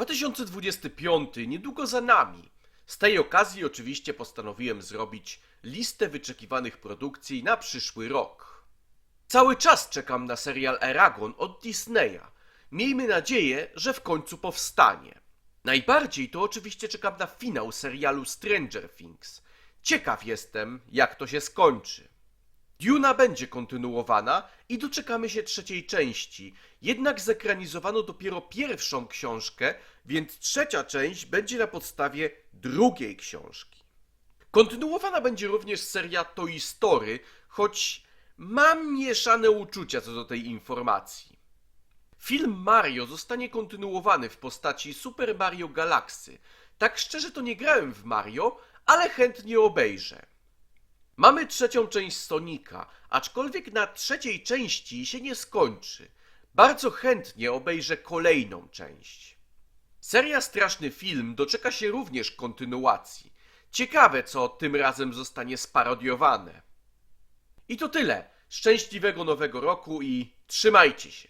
2025 niedługo za nami. Z tej okazji oczywiście postanowiłem zrobić listę wyczekiwanych produkcji na przyszły rok. Cały czas czekam na serial Eragon od Disneya. Miejmy nadzieję, że w końcu powstanie. Najbardziej to oczywiście czekam na finał serialu Stranger Things. Ciekaw jestem, jak to się skończy. Duna będzie kontynuowana i doczekamy się trzeciej części, jednak zekranizowano dopiero pierwszą książkę, więc trzecia część będzie na podstawie drugiej książki. Kontynuowana będzie również seria Toy Story, choć mam mieszane uczucia co do tej informacji. Film Mario zostanie kontynuowany w postaci Super Mario Galaxy. Tak szczerze to nie grałem w Mario, ale chętnie obejrzę. Mamy trzecią część Sonika, aczkolwiek na trzeciej części się nie skończy. Bardzo chętnie obejrzę kolejną część. Seria Straszny Film doczeka się również kontynuacji. Ciekawe, co tym razem zostanie sparodiowane. I to tyle. Szczęśliwego nowego roku i trzymajcie się.